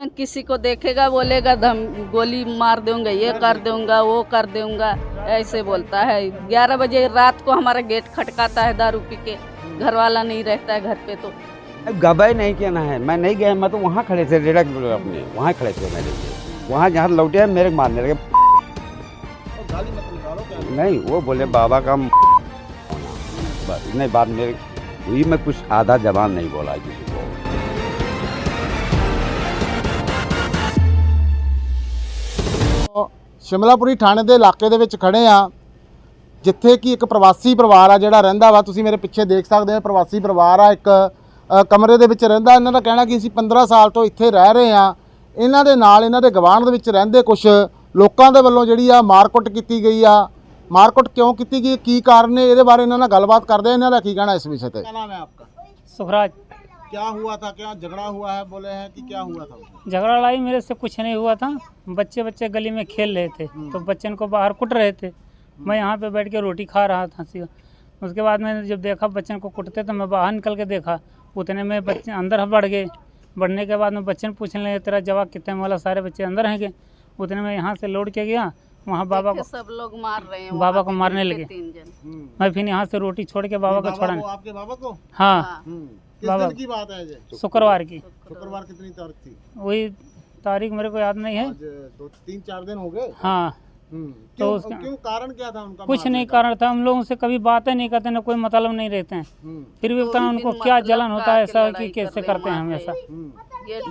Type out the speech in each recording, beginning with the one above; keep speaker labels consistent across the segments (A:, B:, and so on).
A: किसी को देखेगा, बोलेगा, धम, गोली मार दूँगा, ये कर दूँगा, वो कर दूँगा। ऐसे बोलता है। ग्यारह बजे रात को हमारा गेट खटकाता है दारू पी के। घर वाला नहीं रहता है घर पे तो।
B: गवाही नहीं किया ना है। मैं नहीं गया, मैं तो वहाँ खड़े थे अपने। वहाँ खड़े थे मेरे। वहाँ जहाँ लौटे हैं, मेरे मारने लगे। नहीं, वो बोले, बाबा का इतने बात मेरे मैं कुछ आधा जबान नहीं बोला किसी
C: ਸ਼ਿਮਲਾਪੁਰੀ ਥਾਣੇ ਦੇ ਇਲਾਕੇ ਦੇ ਵਿੱਚ ਖੜੇ ਆ। ਜਿੱਥੇ ਕਿ ਇੱਕ ਪ੍ਰਵਾਸੀ ਪਰਿਵਾਰ ਆ ਜਿਹੜਾ ਰਹਿੰਦਾ ਵਾ। ਤੁਸੀਂ ਮੇਰੇ ਪਿੱਛੇ ਦੇਖ ਸਕਦੇ ਹੋ ਪ੍ਰਵਾਸੀ ਪਰਿਵਾਰ ਆ। ਇੱਕ ਕਮਰੇ ਦੇ ਵਿੱਚ ਰਹਿੰਦਾ। ਇਹਨਾਂ ਦਾ ਕਹਿਣਾ ਕਿ ਅਸੀਂ 15 ਸਾਲ ਤੋਂ ਇੱਥੇ ਰਹਿ ਰਹੇ ਆ। ਇਹਨਾਂ ਦੇ ਨਾਲ ਇਹਨਾਂ ਦੇ ਗਵਾਂਢ ਦੇ ਵਿੱਚ ਰਹਿੰਦੇ ਕੁਝ ਲੋਕਾਂ ਦੇ ਵੱਲੋਂ ਜਿਹੜੀ ਆ ਮਾਰਕੁੱਟ ਕੀਤੀ ਗਈ ਆ। ਮਾਰਕੁੱਟ ਕਿਉਂ ਕੀਤੀ ਗਈ? ਕੀ ਕਾਰਨ ਨੇ? ਇਹਦੇ ਬਾਰੇ ਇਹਨਾਂ ਨਾਲ ਗੱਲਬਾਤ ਕਰਦੇ ਆ। ਇਹਨਾਂ ਦਾ ਕੀ ਕਹਿਣਾ ਇਸ ਵਿਸ਼ੇ ਤੇ? ਕੀ ਨਾਮ ਹੈ ਆਪਕਾ।
D: ਸੁਖਰਾਜ।
C: क्या हुआ था? क्या झगड़ा हुआ है? बोले हैं कि क्या हुआ था?
D: झगड़ा लड़ाई मेरे से कुछ नहीं हुआ था। बच्चे बच्चे गली में खेल रहे थे। तो बच्चन को बाहर कुट रहे थे। मैं यहाँ पे बैठ के रोटी खा रहा था। उसके बाद मैंने जब देखा बच्चन को कुटते तो मैं बाहर निकल के देखा। उतने में बच्चे अंदर बढ़ गए। बढ़ने के बाद में बच्चन पूछने लगे तेरा जवाब कितने वाला? सारे बच्चे अंदर हैं उतने में यहाँ से लौट के गया। वहाँ बाबा को
A: सब लोग मार रहे हैं
D: बाबा को मारने लगे। मैं फिर यहाँ से रोटी छोड़ के बाबा को छोड़ा
C: को आपके बाबा को?
D: हाँ।
A: हाँ।
D: बाबा-
C: की बात है
D: शुक्रवार की।
C: शुक्रवार कितनी तारीख थी?
D: वही तारीख मेरे को याद नहीं है।
C: दो तीन चार दिन हो गए?
D: हाँ।
C: हम्म,
D: तो उसका-
C: क्यों कारण क्या था उनका?
D: कुछ नहीं कारण था। हम लोगों से कभी बातें नहीं करते ना कोई मतलब नहीं रहते हैं।
C: हम्म,
D: फिर भी पता नहीं उनको क्या
A: मतलब
D: जलन होता है ऐसा कि कैसे करते हैं हमेशा।
C: हम्म।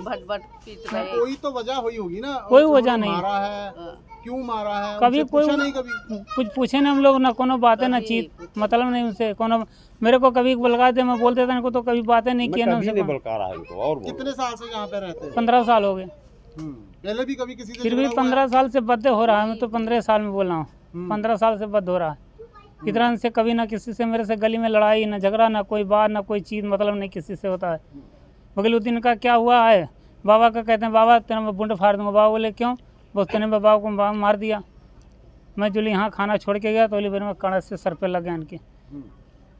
A: भट भट पीट
C: कोई तो वजह हुई होगी ना।
D: कोई वजह नहीं।
C: मारा है
A: हाँ।
C: क्यों मारा है?
D: कभी कोई
C: नहीं कभी।
D: कुछ पूछे ना हम लोग ना कोनो बातें ना चीत। मतलब नहीं उनसे कोनो मेरे को कभी बुलगा दे मैं बोल देता इनको तो कभी बातें नहीं किए
B: मैं
D: ना उनसे
B: बलका रहा इनको और
C: कितने साल से यहाँ पे रहते हैं?
D: पंद्रह साल हो गए।
C: हम्म, पहले भी कभी किसी से
D: फिर भी? पंद्रह साल से बद्दे हो रहा है मैं तो पंद्रह साल में बोल रहा हूँ।
C: हम्म।
D: पंद्रह साल से बद हो रहा है। इतना से कभी ना किसी से मेरे से गली में लड़ाई ना झगड़ा ना कोई बात ना कोई चीज़ मतलब नहीं किसी से होता है। बगलुद्दीन का क्या हुआ है? बाबा का कहते हैं बाबा तेरा मैं बुंड फाड़ दूँगा। बाबा बोले क्यों? बस तेने बाबा को मार दिया। मैं जो यहाँ खाना छोड़ के गया तो बोली फिर मैं कड़ा से सर पे लग गया इनके।
C: हम्म।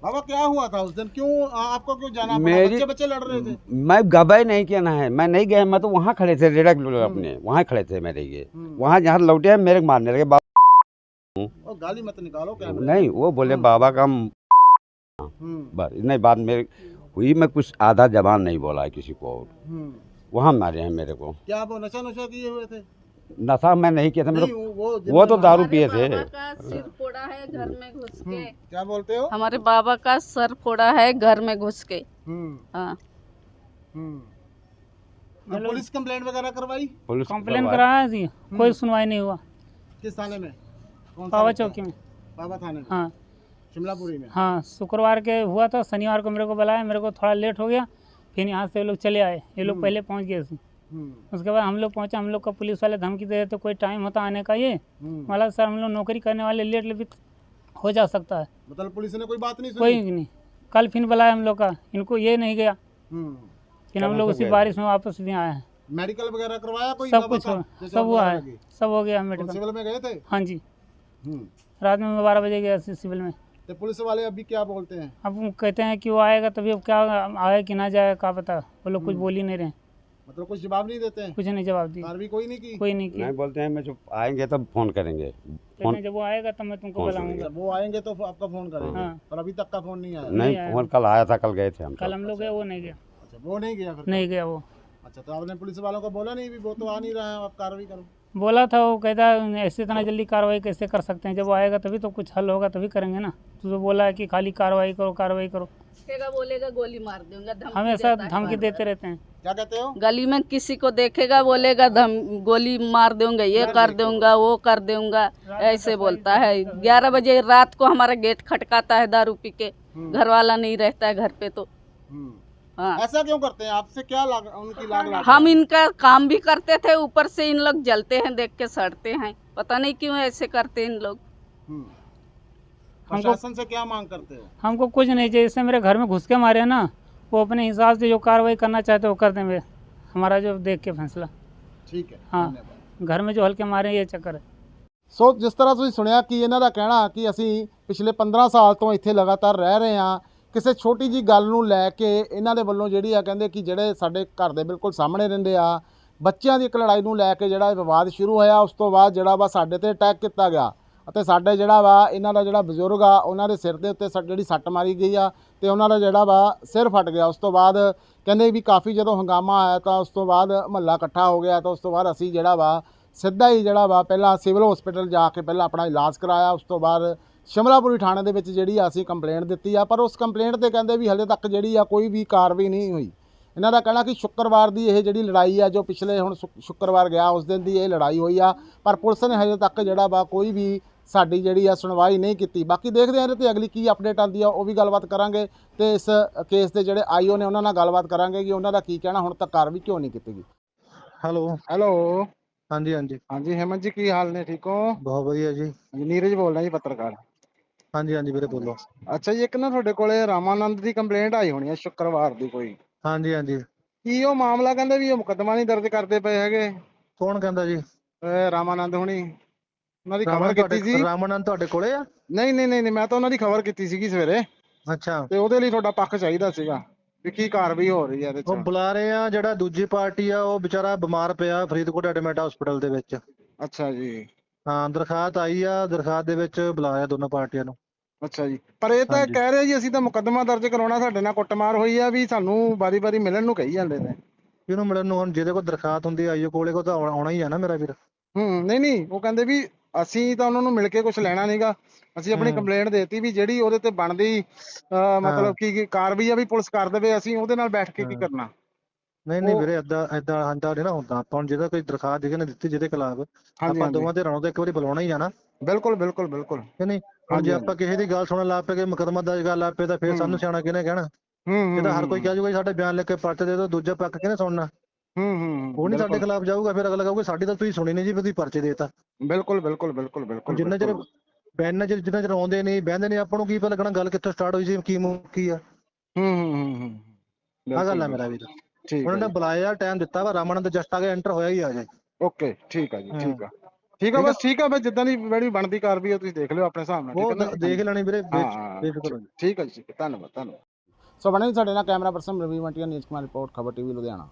C: बाबा क्या हुआ था उस दिन? क्यों आपको क्यों जाना?
B: मेरी-
C: बच्चे बच्चे लड़ रहे थे।
B: मैं गवाही नहीं किया ना है। मैं नहीं गया मैं तो वहाँ खड़े थे रेडा के अपने। वहाँ खड़े थे मेरे लिए
C: हम्म।
B: वहाँ जहाँ लौटे हैं मेरे मारने लगे। बाबा
C: गाली मत निकालो क्या
B: नहीं वो बोले बाबा का
C: हम्म,
B: बस इतने बात मेरे हुई मैं कुछ आधा जबान नहीं बोला किसी को और।
C: हम्म।
B: वहाँ मारे हैं मेरे को।
C: क्या वो नशा नशा किए हुए थे?
B: नशा मैं नहीं किया था मेरे को
C: वो वो
B: तो दारू पिए थे।
A: का सिर फोड़ा है घर में घुस
C: हम्म,
A: के।
C: क्या बोलते हो?
A: हमारे बाबा का सर फोड़ा है घर में घुस के।
C: हम्म,
A: हाँ।
C: हम्म। पुलिस कंप्लेंट वगैरह करवाई?
B: पुलिस करवाई।
D: कराया थी कोई सुनवाई नहीं हुआ।
C: किस थाने में? है?
D: चौकी में।
C: बाबा थाने में?
D: हाँ।
C: शिमलापुरी में?
D: हाँ शुक्रवार के हुआ था शनिवार को मेरे को बुलाया मेरे को थोड़ा लेट हो गया फिर यहाँ से ये लोग चले आए। ये लोग पहले पहुँच गए थे। उसके बाद हम लोग पहुँचे हम लोग का पुलिस वाले धमकी दे रहे थे कोई टाइम होता आने का ये।
C: हम्म।
D: बोला सर हम लोग नौकरी करने वाले लेट भी हो जा सकता है।
C: मतलब पुलिस ने कोई बात नहीं
D: कोई नहीं। कल फिर बुलाया हम लोग का इनको ये नहीं गया।
C: हम्म।
D: फिर हम लोग
B: तो
D: उसी बारिश में वापस भी आए हैं।
C: मेडिकल वगैरह करवाया कोई
D: सब कुछ सब हुआ है। सब हो गया
C: तो
D: मेडिकल
C: सिविल में गए थे?
D: हाँ जी।
C: हम्म।
D: रात में मैं बारह बजे गया सिविल में।
C: तो पुलिस वाले अभी क्या बोलते हैं?
D: अब कहते हैं कि वो आएगा तभी अब क्या आए कि ना जाए क्या पता? वो लोग कुछ बोल ही नहीं रहे।
C: मतलब कुछ जवाब नहीं देते हैं?
D: कुछ नहीं जवाब दिया
C: कार्रवाई कोई नहीं की?
D: कोई नहीं किया
B: नहीं बोलते हैं मैं जब आएँगे तब फ़ोन करेंगे।
D: कहते हैं जब वो आएगा तब मैं तुमको
B: फ़ोन
D: बुलाऊँगा।
C: वो आएँगे तो आपका फ़ोन करेंगे।
D: हाँ।
C: पर अभी तक का फ़ोन नहीं आया।
B: नहीं फ़ोन कल आया था कल गए थे हम
D: कल हम लोग गए वो नहीं गया।
C: अच्छा वो नहीं गया फिर?
D: नहीं गया वो।
C: अच्छा तो आपने पुलिस वालों को बोला नहीं भी वो तो आ नहीं रहा है आप कार्रवाई करो।
D: बोला था वो कहता है, ऐसे इतना जल्दी कार्रवाई कैसे कर सकते हैं? जब वो आएगा तभी तो कुछ हल होगा तभी करेंगे ना। तो बोला है कि खाली कार्रवाई करो कार्रवाई करो।
A: बोलेगा गोली मार दूँगा
D: हमेशा धमकी देते रहते हैं।
C: क्या कहते हो?
A: गली में किसी को देखेगा बोलेगा धम गोली मार दूँगा ये कर दूँगा। वो कर दूँगा ऐसे बोलता है। ग्यारह बजे रात को हमारा गेट खटकाता है दारू पी के। घर वाला नहीं रहता है घर पे तो।
C: हम्म।
A: हाँ।
C: ऐसा क्यों करते हैं? आपसे क्या लाग, उनकी लाग लाग
A: हम इनका काम भी करते थे ऊपर से इन लोग जलते हैं देख के सड़ते हैं। पता नहीं क्यों ऐसे करते हैं इन लोग।
C: हम्म।
D: हमको-
C: प्रशासन से क्या मांग करते हो?
D: हमको कुछ नहीं चाहिए जैसे मेरे घर में घुस के मारे हैं ना। वो अपने हिसाब से जो कार्रवाई करना चाहते हैं वो कर दें वे हमारा जो देख के फैसला
C: ठीक है
D: हाँ।
C: धन्यवाद
D: घर में जो हल्के मारे ये चक्कर है
C: ਸੋ ਜਿਸ ਤਰ੍ਹਾਂ ਤੁਸੀਂ ਸੁਣਿਆ ਕਿ ਇਹਨਾਂ ਦਾ ਕਹਿਣਾ ਕਿ ਅਸੀਂ ਪਿਛਲੇ 15 ਸਾਲ ਤੋਂ ਇੱਥੇ ਲਗਾਤਾਰ ਰਹਿ ਰਹੇ ਹਾਂ ਕਿਸੇ ਛੋਟੀ ਜੀ ਗੱਲ ਨੂੰ ਲੈ ਕੇ ਇਹਨਾਂ ਦੇ ਵੱਲੋਂ ਜਿਹੜੀ ਆ ਕਹਿੰਦੇ ਕਿ ਜਿਹੜੇ ਸਾਡੇ ਘਰ ਦੇ ਬਿਲਕੁਲ ਸਾਹਮਣੇ ਰਹਿੰਦੇ ਆ ਬੱਚਿਆਂ ਦੀ ਇੱਕ ਲੜਾਈ ਨੂੰ ਲੈ ਕੇ ਜਿਹੜਾ ਇਹ ਵਿਵਾਦ ਸ਼ੁਰੂ ਹੋਇਆ ਉਸ ਤੋਂ ਬਾਅਦ ਜਿਹੜਾ ਵਾ ਸਾਡੇ ਤੇ ਅਟੈਕ ਕੀਤਾ ਗਿਆ ਅਤੇ ਸਾਡੇ ਜਿਹੜਾ ਵਾ, ਇਹਨਾਂ ਦਾ ਜਿਹੜਾ ਬਜ਼ੁਰਗ ਆ, ਉਹਨਾਂ ਦੇ ਸਿਰ ਦੇ ਉੱਤੇ ਸੱਟ ਜਿਹੜੀ ਸੱਟ ਮਾਰੀ ਗਈ ਆ ਤੇ ਉਹਨਾਂ ਦਾ ਜਿਹੜਾ ਵਾ ਸਿਰ ਫਟ ਗਿਆ। ਉਸ ਤੋਂ ਬਾਅਦ ਕਹਿੰਦੇ ਵੀ ਕਾਫੀ ਜਦੋਂ ਹੰਗਾਮਾ ਆਇਆ ਤਾਂ ਉਸ ਤੋਂ ਬਾਅਦ ਮਹੱਲਾ ਇਕੱਠਾ ਹੋ ਗਿਆ ਤਾਂ ਉਸ ਤੋਂ ਬਾਅਦ ਅਸੀਂ ਜਿਹੜਾ ਵਾ ਸਿੱਧਾ ਹੀ ਜਿਹੜਾ ਵਾ ਪਹਿਲਾਂ ਸਿਵਲ ਹਸਪੀਟਲ ਜਾ ਕੇ ਪਹਿਲਾਂ ਆਪਣਾ ਇਲਾਜ ਕਰਾਇਆ। ਉਸ ਤੋਂ ਬਾਅਦ ਸ਼ਮਲਾਪੁਰੀ ਥਾਣੇ ਦੇ ਵਿੱਚ ਜਿਹੜੀ ਆ ਅਸੀਂ ਕੰਪਲੇਂਟ ਦਿੱਤੀ ਆ, ਪਰ ਉਸ ਕੰਪਲੇਂਟ ਤੇ ਕਹਿੰਦੇ ਵੀ ਹਲੇ ਤੱਕ ਜਿਹੜੀ ਆ ਕੋਈ ਵੀ ਕਾਰਵਾਈ ਨਹੀਂ ਹੋਈ। ਇਹਨਾਂ ਦਾ ਕਹਿਣਾ ਕਿ ਸ਼ੁੱਕਰਵਾਰ ਦੀ ਇਹ ਜਿਹੜੀ ਲੜਾਈ ਆ ਜੋ ਪਿਛਲੇ ਹੁਣ ਸ਼ੁੱਕ- ਸ਼ੁੱਕਰਵਾਰ ਗਿਆ ਉਸ ਦਿਨ ਦੀ ਇਹ ਲੜਾਈ ਹੋਈ ਆ ਪਰ ਪੁਲਿਸ ਨੇ ਹਜੇ ਤੱਕ ਜਿਹੜਾ ਵਾ ਕੋਈ ਵੀ ਸਾਡੀ ਜਿਹੜੀ ਆ ਸੁਣਵਾਈ ਨਹੀਂ ਕੀਤੀ। ਬਾਕੀ ਦੇਖਦੇ ਹਾਂ ਇਹਦੇ ਤੇ ਅਗਲੀ ਕੀ ਅਪਡੇਟ ਆਉਂਦੀ ਆ ਉਹ ਵੀ ਗੱਲਬਾਤ ਕਰਾਂਗੇ ਤੇ ਇਸ ਕੇਸ ਦੇ ਜਿਹੜੇ ਆਈਓ ਨੇ ਉਹਨਾਂ ਨਾਲ ਗੱਲਬਾਤ ਕਰਾਂਗੇ ਕਿ ਉਹਨਾਂ ਦਾ ਕੀ ਕਹਿਣਾ ਹੁਣ ਤੱਕ ਕਾਰਵਾਈ ਕਿਉਂ ਨਹੀਂ ਕੀਤੀ ਗਈ।
E: ਹੈਲੋ।
C: ਹੈਲੋ।
E: ਹਾਂਜੀ ਹਾਂਜੀ।
C: ਹਾਂਜੀ ਹੇਮੰਤ ਜੀ ਕੀ ਹਾਲ ਨੇ? ਠੀਕ ਹੋ?
E: ਬਹੁਤ ਵਧੀਆ ਜੀ।
C: ਨੀਰਜ ਬੋਲਦਾ ਜੀ ਪੱਤਰਕਾਰ।
E: ਹਾਂਜੀ ਹਾਂਜੀ ਵੀਰੇ ਬੋਲੋ।
C: ਅੱਛਾ ਜੀ ਇੱਕ ਨਾ ਤੁਹਾਡੇ ਕੋਲੇ ਰਾਮਾਨੰਦ ਦੀ ਕੰਪਲੇਂਟ ਆਈ ਹੋਣੀ ਹੈ ਸ਼ੁੱਕਰਵਾਰ ਦੀ ਕੋਈ।
E: ਹਾਂਜੀ ਹਾਂਜੀ।
C: ਕੀ ਉਹ ਮਾਮਲਾ ਕਹਿੰਦੇ ਵੀ ਉਹ ਮੁਕੱਦਮਾ ਨਹੀਂ ਦਰਜ ਕਰਦੇ ਪਏ ਹੈਗੇ?
E: ਕੌਣ ਕਹਿੰਦਾ ਜੀ?
C: ਅਹ ਰਾਮਾਨੰਦ ਹੁਣੀ। ਉਹਨਾਂ ਦੀ ਖਬਰ ਕੀਤੀ
E: ਤੁਹਾਡੇ
C: ਸੀ।
E: ਰਾਮਨੰਦ ਤੁਹਾਡੇ ਕੋਲੇ ਆ?
C: ਨਹੀਂ ਨਹੀਂ ਨਹੀਂ ਨਹੀਂ, ਮੈਂ ਤਾਂ ਉਹਨਾਂ ਦੀ ਖਬਰ ਕੀਤੀ ਸੀਗੀ ਸਵੇਰੇ।
E: ਅੱਛਾ।
C: ਤੇ ਉਹਦੇ ਲਈ ਤੁਹਾਡਾ ਪੱਖ ਚਾਹੀਦਾ ਸੀਗਾ ਵੀ ਕੀ ਕਾਰਵਾਈ ਹੋ ਰਹੀ ਹੈ ਇਹਦੇ
E: ਉਹ
C: ਚ।
E: ਬੁਲਾ ਰਹੇ ਆ ਜਿਹੜਾ ਦੂਜੀ ਪਾਰਟੀ ਆ ਉਹ ਵਿਚਾਰਾ ਬਿਮਾਰ ਪਿਆ ਫਰੀਦਕੋਟ ਐਡਮਿਟ ਹਸਪੀਟਲ ਦੇ ਵਿੱਚ।
C: ਅੱਛਾ ਜੀ।
E: ਹਾਂ ਦਰਖਾਸਤ ਆਈ ਆ ਦਰਖਾਸਤ ਦੇ ਵਿੱਚ ਬੁਲਾਇਆ ਦੋਨੋਂ ਪਾਰਟੀਆਂ ਨੂੰ।
C: ਅੱਛਾ ਜੀ। ਪਰ ਇਹ ਤਾਂ
E: ਹਾਂਜੀ।
C: ਕਹਿ ਰਹੇ ਜੀ ਅਸੀਂ ਤਾਂ ਮੁਕੱਦਮਾ ਦਰਜ ਕਰਾਉਣਾ ਸਾਡੇ ਨਾਲ ਕੁੱਟਮਾਰ ਹੋਈ ਆ ਵੀ ਸਾਨੂੰ ਵਾਰੀ-ਵਾਰੀ ਮਿਲਣ ਨੂੰ ਕਹੀ ਜਾਂਦੇ ਨੇ।
E: ਇਹਨੂੰ ਮਿਲਣ ਨੂੰ ਹੁਣ ਜਿਹਦੇ ਕੋਲ ਦਰਖਾਸਤ ਹੁੰਦੀ ਆਈਓ ਕੋਲੇ ਕੋ ਤਾਂ ਆਉਣਾ ਆਉਣਾ ਹੀ ਆ ਨਾ ਮੇਰਾ ਵੀਰ।
C: ਹੂੰ ਨਹੀਂ ਨਹੀਂ ਉਹ ਕਹਿੰਦੇ ਵੀ ਅਸੀਂ ਤਾਂ ਉਹਨਾਂ ਨੂੰ ਮਿਲ ਕੇ ਕੁਝ ਲੈਣਾ ਨਹੀਂਗਾ ਅਸੀਂ ਆਪਣੀ
E: ਹੂੰ।
C: ਕੰਪਲੇਂਟ ਦੇਤੀ ਵੀ ਜਿਹੜੀ ਉਹਦੇ ਤੇ ਬਣਦੀ ਅਹ, ਮਤਲਬ ਕੀ ਕਾਰਵਾਈ ਆ ਵੀ ਪੁਲਿਸ ਕਰ ਦੇਵੇ ਅਸੀਂ ਉਹਦੇ ਨਾਲ ਬੈਠ ਕੇ ਕੀ
E: ਹਾਂ।
C: ਕਰਨਾ।
E: ਨਹੀਂ ਨਹੀਂ
C: ਉਹ-
E: ਵੀਰੇ ਏਦਾਂ ਏਦਾਂ ਹੰਦਾ ਨਹੀਂ ਨਾ ਹੁੰਦਾ। ਆਪਾਂ ਹੁਣ ਜਿਹਦਾ ਕੋਈ ਦਰਖਾਸਤ ਜਿਹਨੇ ਦਿੱਤੀ ਜਿਹਦੇ ਖਿਲਾਫ
C: ਹਾਂਜੀ
E: ਆਪਾਂ
C: ਹਾਂਜੀ।
E: ਦੋਵਾਂ ਨੂੰ ਤਾਂ ਇੱਕ ਵਾਰੀ ਬੁਲਾਉਣਾ ਹੀ ਆ ਨਾ।
C: ਬਿਲਕੁਲ ਬਿਲਕੁਲ ਬਿਲਕੁਲ।
E: ਕਿ ਨਹੀਂ? ਹੁਣ ਜੇ ਆਪਾਂ ਕਿਸੇ ਦੀ ਗੱਲ ਸੁਣਨ ਲੱਗ ਪਏ ਕਿ ਮੁਕੱਦਮਾ ਦਰਜ ਕਰਨ ਲੱਗ ਪਏ ਤਾਂ ਫਿਰ। ਸਾਨੂੰ ਸਿਆਣਾ ਕਿਹਨੇ ਕਹਿਣਾ? ਇਹ ਤਾਂ ਹਰ ਕੋਈ ਕਹਿ ਜੂਗਾ ਜੀ ਸਾਡੇ ਬਿਆਨ ਲਿਖ ਕੇ ਪਰਚੇ ਦੇ ਦਿਓ ਦੂਜਾ ਪੱਖ ਕਿਹਨੇ ਸੁਣਨਾ?
C: ਹੂੰ ਹੂੰ
E: ਉਹ ਨਹੀਂ ਸਾਡੇ ਖਿਲਾਫ ਜਾਊਗਾ ਫਿਰ ਅਗਲਾ ਕਹੂਗਾ ਸਾਡੀ ਤਾਂ ਤੁਸੀਂ ਸੁਣੀ ਨਹੀਂ ਜੀ ਵੀ ਤੁਸੀਂ ਪਰਚੇ ਦੇਤਾ।
C: ਬਿਲਕੁਲ ਬਿਲਕੁਲ ਬਿਲਕੁਲ ਬਿਲਕੁਲ
E: ਜਿੰਨਾ ਚਿਰ। ਬੈਨ ਚਿਰ ਜਿੰਨਾ ਚਿਰ ਆਉਂਦੇ ਨਹੀਂ ਬਹਿੰਦੇ ਨਹੀਂ ਆਪਾਂ ਨੂੰ ਕੀ ਪਤਾ ਲੱਗਣਾ ਗੱਲ ਕਿੱਥੋਂ ਸਟਾਰਟ ਹੋਈ ਸੀ ਕੀ ਮੁੱਕੀ ਆ।
C: ਹੂੰ ਹੂੰ ਹੂੰ ਹੂੰ।
E: ਆ ਗੱਲ ਆ ਮੇਰਾ ਵੀਰ।
C: ਠੀਕ
E: ਉਹਨਾਂ ਨੇ ਬੁਲਾਇਆ ਟਾਈਮ ਦਿੱਤਾ ਵਾ ਰਾਮਾਨੰਦ ਜਸਟ ਆ ਕੇ ਐਂਟਰ ਹੋਇਆ ਹੀ ਆ ਜੇ
C: ਓਕੇ ਠੀਕ ਆ ਜੀ। ਠੀਕ ਆ। ਠੀਕ ਆ ਬਸ ਠੀਕ ਆ ਬਸ ਜਿੱਦਾਂ ਦੀ ਜਿਹੜੀ ਬਣਦੀ ਕਾਰਵਾਈ ਆ ਤੁਸੀਂ ਦੇਖ ਲਿਓ ਆਪਣੇ ਹਿਸਾਬ ਨਾਲ
E: ਉਹ
C: ਠੀਕ ਹੈ ਨਾ?
E: ਦੇਖ ਲੈਣੀ ਵੀਰੇ
C: ਹਾਂ,
E: ਬੇਫਿਕਰ ਹੋ ਜੀ।
C: ਠੀਕ ਆ ਜੀ ਠੀਕ ਆ ਧੰਨਵਾਦ ਧੰਨਵਾਦ। ਸੋ ਬਣੇ ਸਾਡੇ ਨਾਲ camera person Ravi Mantia news Kumar report Khabar TV Ludhiana.